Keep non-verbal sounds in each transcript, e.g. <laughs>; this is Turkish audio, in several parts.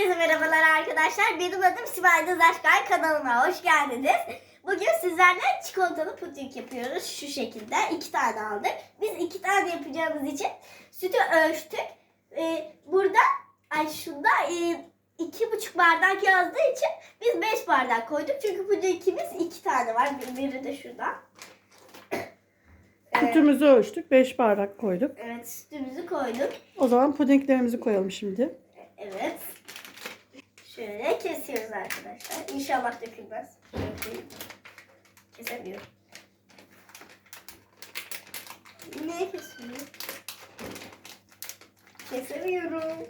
Herkese merhabalar arkadaşlar. Benim adım Sibel Aşkay kanalıma hoş geldiniz. Bugün sizlerle çikolatalı puding yapıyoruz. Şu şekilde iki tane aldık. Biz iki tane yapacağımız için sütü ölçtük. Ee, burada ay şunda e, iki buçuk bardak yazdığı için biz beş bardak koyduk. Çünkü pudingimiz iki tane var. Bir- Biri de şurada. Sütümüzü ölçtük. 5 bardak koyduk. evet sütümüzü koyduk. O zaman pudinglerimizi koyalım şimdi. Evet. Şöyle kesiyoruz arkadaşlar. İnşallah dökülmez. Kesemiyorum. Niye kesmiyorum? Kesemiyorum.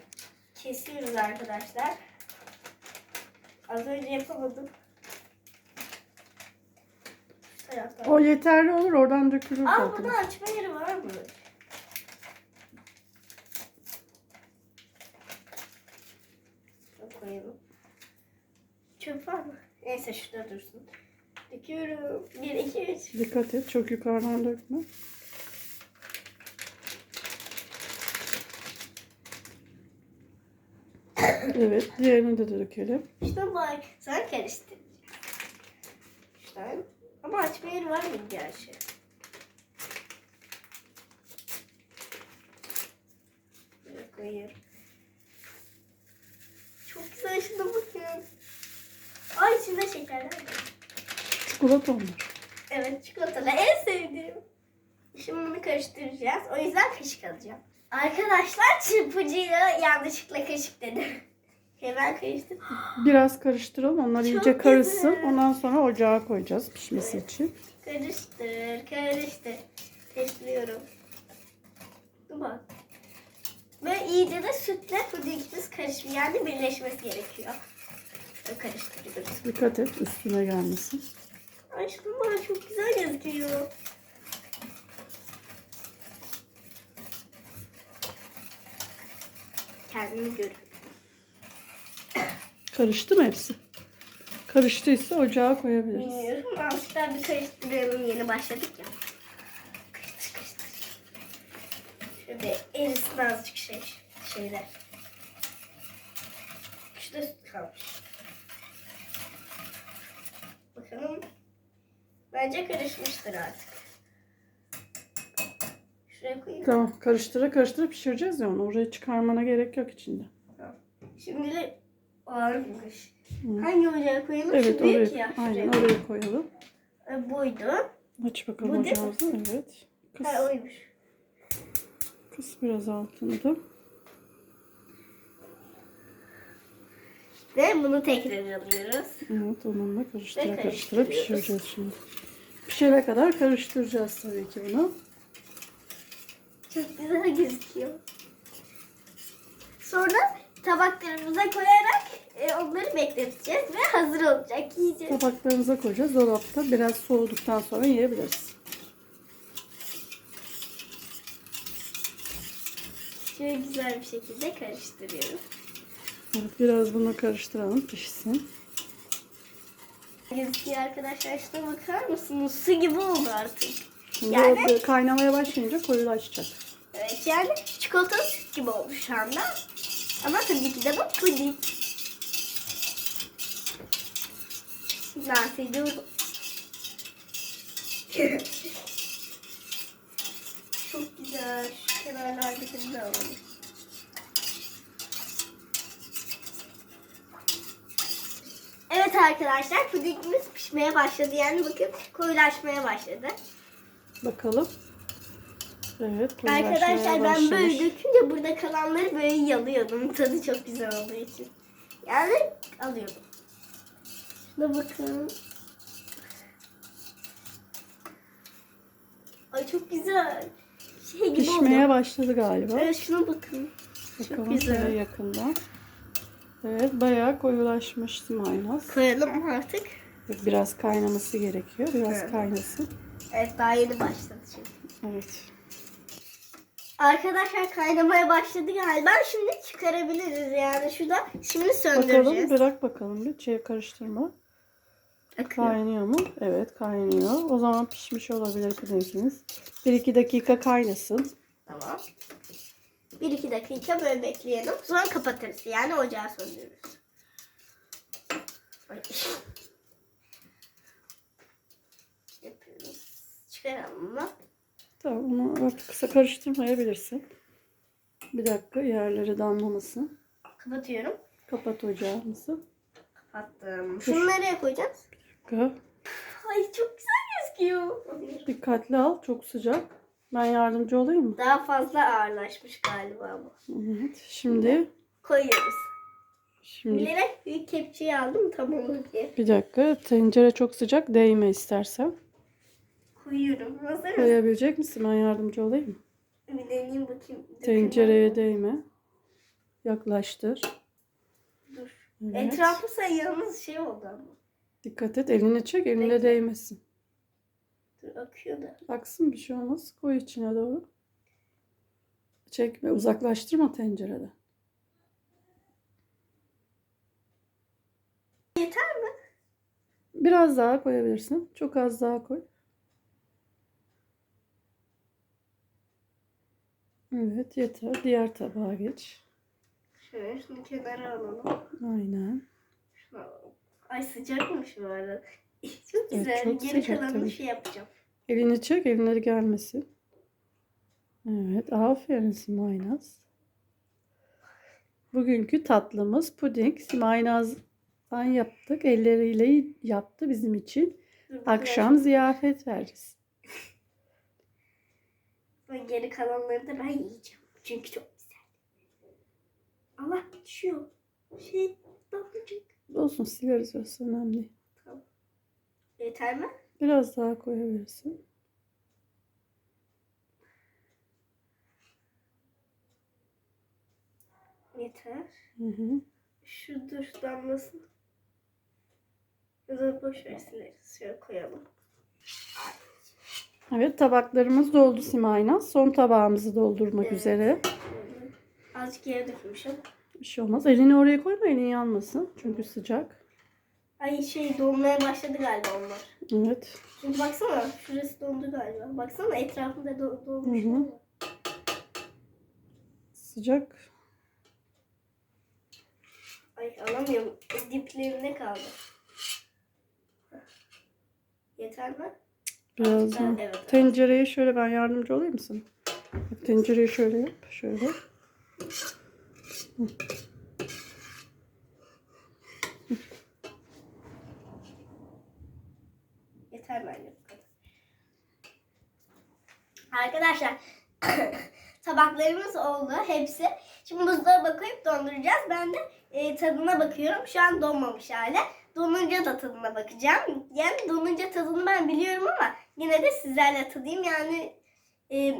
Kesiyoruz arkadaşlar. Az önce yapamadım. Taraftan. O yeterli olur. Oradan dökülür Aa zaten. burada açma yeri var mı? Çok koyalım. Çöp var mı? Neyse şurada dursun. Döküyorum. 1, 2, 3. Dikkat et. Çok yukarıdan dökme. Evet. Diğerini de dökelim. İşte bak. Sen karıştır. İşte. Ama açma yeri var mı gerçi? Böyle koyuyorum. Şuna bakın. Ay içinde şekerler var. Çikolata onlar. Evet çikolatalı en sevdiğim. Şimdi bunu karıştıracağız. O yüzden kaşık alacağım. Arkadaşlar çırpıcıyla yanlışlıkla kaşık dedim. <laughs> Hemen karıştır. Biraz karıştıralım. Onlar Çok iyice karışsın. güzel. Ondan sonra ocağa koyacağız pişmesi için. Karıştır, karıştır. Testliyorum. Dur bak. Ve iyice de sütle pudingimiz karışmıyor. Yani birleşmesi gerekiyor. Böyle karıştırıyoruz. Dikkat et üstüne gelmesin. Şuna bak çok güzel gözüküyor. Kendimi görüyorum. Karıştı mı hepsi? Karıştıysa ocağa koyabiliriz. Bilmiyorum. Azıcık daha bir karıştırıyorum. Yeni başladık ya. Karıştır karıştır. Şöyle erisin azıcık şey, şeyler. Şurada süt kalmış. Bakalım. Bence karışmıştır artık. Şuraya koyayım. Tamam. Karıştıra karıştıra pişireceğiz ya onu. Oraya çıkarmana gerek yok içinde. Şimdi de ağırmış. Hı. Hangi ocağa koyalım? Evet Şu oraya, ya. aynen oraya koyalım. E, Buydu. Aç bakalım Bu ocağımızı. Evet. Kıs, Ha oymuş. Kıs biraz altını da. Ve bunu tekrar alıyoruz. Evet onunla karıştıra Ve karıştıra pişireceğiz şimdi. Pişene kadar karıştıracağız tabii ki bunu. Çok güzel gözüküyor. Sonra tabaklarımıza koyarak e, onları bekleteceğiz ve hazır olacak yiyeceğiz. Tabaklarımıza koyacağız. Dolapta biraz soğuduktan sonra yiyebiliriz. Şöyle güzel bir şekilde karıştırıyoruz. Evet, biraz bunu karıştıralım pişsin. Gözüküyor arkadaşlar şuna bakar mısınız? Su gibi oldu artık. Şimdi Yani- o kaynamaya başlayınca koyulaşacak. Evet yani çikolatalı süt gibi oldu şu anda. Ama tabii ki de bu puding. Bahsediyorum. <laughs> Çok güzel. Şu kenarlardakini de alalım. Evet arkadaşlar pudingimiz pişmeye başladı. Yani bakın koyulaşmaya başladı. Bakalım. Evet. Arkadaşlar ben böyle dökünce burada kalanları böyle yalıyordum. <laughs> Tadı çok güzel olduğu için. Yani alıyordum. Şuna bakın. Ay çok güzel. Şey gibi Pişmeye oldu. başladı galiba. Evet şuna bakın. Bakalım güzel. şöyle yakından. Evet bayağı koyulaşmış mayonez. Koyalım artık. Biraz kaynaması gerekiyor. Biraz Evet. kaynasın. Evet daha yeni başladı çünkü. Evet. Arkadaşlar kaynamaya başladı galiba. Şimdi çıkarabiliriz yani şurada. Şimdi Bakalım söndüreceğiz. bırak bakalım bir şey karıştırma. Akıyor. Kaynıyor mu? Evet kaynıyor. O zaman pişmiş olabilir pudingimiz. 1-2 dakika kaynasın. Tamam. Bir iki dakika böyle bekleyelim. Sonra kapatırız. Yani ocağı söndürürüz. Yapıyoruz. Çıkaralım mı? Tamam onu artık kısa karıştırmayabilirsin. Bir dakika yerlere damlamasın. Kapatıyorum. Kapat ocağımızı. Kapattım. Nereye koyacağız? Dakika. Ay çok güzel gözüküyor. Dikkatli al. Çok sıcak. Ben yardımcı olayım mı? Daha fazla ağırlaşmış galiba bu. Evet. Şimdi Koyuyoruz. şimdi Bilerek büyük kepçeyi aldım tam olur diye. bir dakika. Tencere çok sıcak. Değme istersen. Koyuyorum. Hazır mısın? Koyabilecek misin? Ben yardımcı olayım mı? Bir deneyeyim bakayım. Tencereye değme. Yaklaştır. Dur. Evet. Etrafı yalnız şey oldu ama. Dikkat et. Elini çek. Eline Bekle. değmesin. Dur akıyor da. Aksın bir şey olmaz. Koy içine doğru. Çekme. Uzaklaştırma tencereden. Yeter mi? Biraz daha koyabilirsin. Çok az daha koy. Evet yeter. Diğer tabağa geç. Şöyle şunu kenara alalım. Aynen. Şunu alalım. Ay sıcakmış bu arada. Çok güzel. Evet, çok Geri sıcak kalanını tabii. şey yapacağım. Elini çek. Elinleri gelmesin. Evet. Aferin Simaynaz. Bugünkü tatlımız puding. Simaynaz'dan yaptık. Elleriyle yaptı bizim için. Akşam ziyafet vereceğiz. kadar- Geri kalanları da ben yiyeceğim. Çünkü çok güzel. Allah düşüyor. Şey damlacık. Olsun sileriz orası önemli. değil. Yeter mi? Biraz daha koyabilirsin. Yeter. Hı hı. Şu dur damlasın. Ya da boş ver sileriz. Şöyle koyalım. Evet tabaklarımız doldu Simaynaz. Son tabağımızı doldurmak Evet. üzere. Azıcık yere dökmüşüm. Bir şey olmaz. Elini oraya koyma elin yanmasın. Çünkü sıcak. Ay şey donmaya başladı galiba onlar. Evet. Çünkü baksana şurası dondu galiba. Baksana etrafında do dolmuş. Hı hı. Sıcak. Ay alamıyorum. Diplerinde kaldı. Yeter mi? Biraz daha. evet. Tencereye şöyle ben yardımcı olayım mı sana? Bak, tencereyi şöyle yap. Şöyle. Yeter bence bu kadar. Arkadaşlar <coughs> tabaklarımız oldu hepsi. Şimdi buzdolabına koyup donduracağız. Ben de e, tadına bakıyorum. Şu an donmamış hali. Donunca da tadına bakacağım. Yani donunca tadını ben biliyorum ama yine de sizlerle tadayım. Yani e,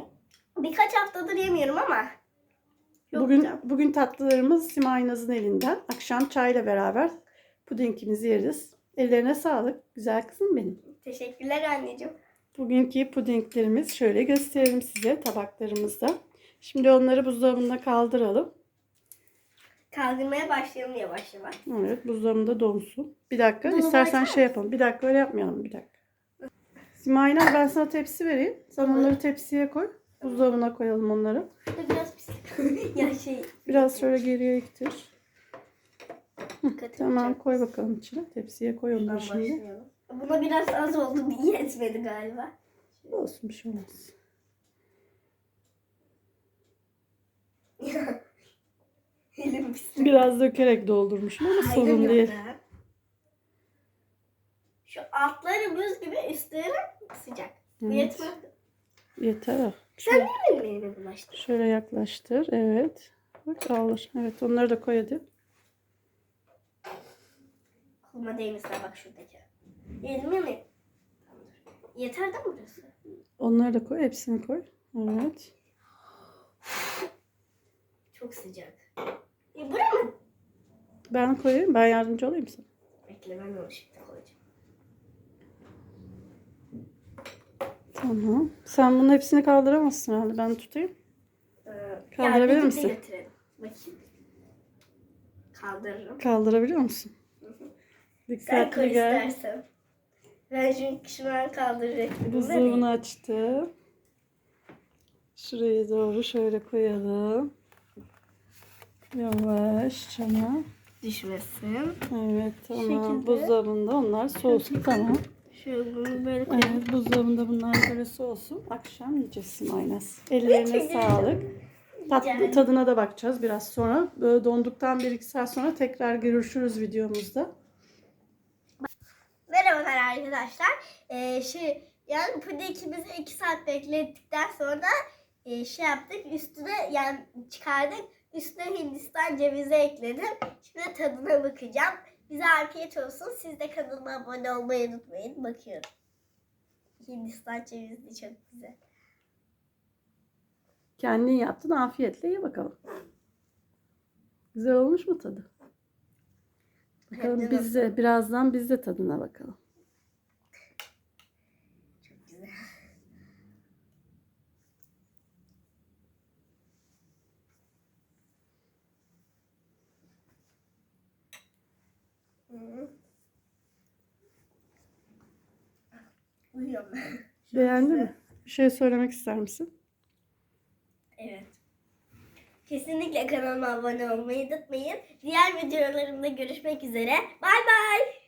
birkaç haftadır yemiyorum ama. Yok Bugün güzel. bugün tatlılarımız Simaynaz'ın elinden. Akşam çayla beraber pudingimizi yeriz. Ellerine sağlık. Güzel kızım benim. Teşekkürler anneciğim. Bugünkü pudinglerimiz şöyle gösterelim size tabaklarımızda. Şimdi onları buzdolabına kaldıralım. Kaldırmaya başlayalım yavaş yavaş. Evet buzdolabında donsun. Bir dakika Dolabı istersen şey yapalım. Bir dakika öyle yapmayalım bir dakika. Simayla ben sana tepsi vereyim. Sen onları tepsiye koy. Buzdolabına koyalım onları. Biraz. <laughs> ya şey. Biraz şöyle geriye ittir. Tamam koy bakalım içine. Tepsiye koy onları şimdi. başlayalım. Buna biraz az oldu. Bir yetmedi galiba. Olsun bir şey olmaz. <laughs> Elim pislik. Biraz dökerek doldurmuşum ama Hayır, sorun değil. Şu altları buz gibi üstleri sıcak. Bu Evet. yetmez. Yeter. Sen niye benim elime bulaştın? Şöyle yaklaştır. Evet. Bak alır. Evet onları da koy hadi. Koluma değmesin bak şuradaki. Elime mi? Yeter de mi burası? Onları da koy. Hepsini koy. Evet. Çok sıcak. E buraya mı? Ben koyayım. Ben yardımcı olayım sana. Bekle ben de o şekilde koyacağım. Tamam. Sen bunun hepsini kaldıramazsın herhalde. Ben tutayım. Ee, Kaldırabilir ya birlikte misin? Bakayım. Kaldırırım. Kaldırabiliyor musun? Sen koy Dikkatli gel. istersen. Ben çünkü şu an kaldıracaktım. Buzdolabını açtı. Şuraya doğru şöyle koyalım. Yavaş çana. Düşmesin. Evet tamam. Buzdolabında onlar soğusun tamam. Şöyle bunu böyle koyalım. Evet buzdolabında bunlar böyle soğusun. Akşam yiyeceğiz Simaynaz. Ellerine sağlık. Tat, Güzel. tadına da bakacağız biraz sonra. Böyle donduktan 1-2 saat sonra tekrar görüşürüz videomuzda. Merhabalar arkadaşlar. Ee, şey, yani pudingimizi 2 saat beklettikten sonra e, şey yaptık. Üstüne yani çıkardık. Üstüne Hindistan cevizi ekledim. Şimdi tadına bakacağım. Bize afiyet olsun. Siz de kanalıma abone olmayı unutmayın. Bakıyorum. Hindistan cevizi çok güzel. Kendin yaptın afiyetle ye bakalım. Güzel olmuş mu tadı? Bakalım biz de birazdan biz de tadına bakalım. Çok güzel. Hı. Çok <laughs> Beğendin mi? Bir şey söylemek ister misin? Evet. Kesinlikle kanalıma abone olmayı unutmayın. Diğer videolarımda görüşmek üzere. Bay bay.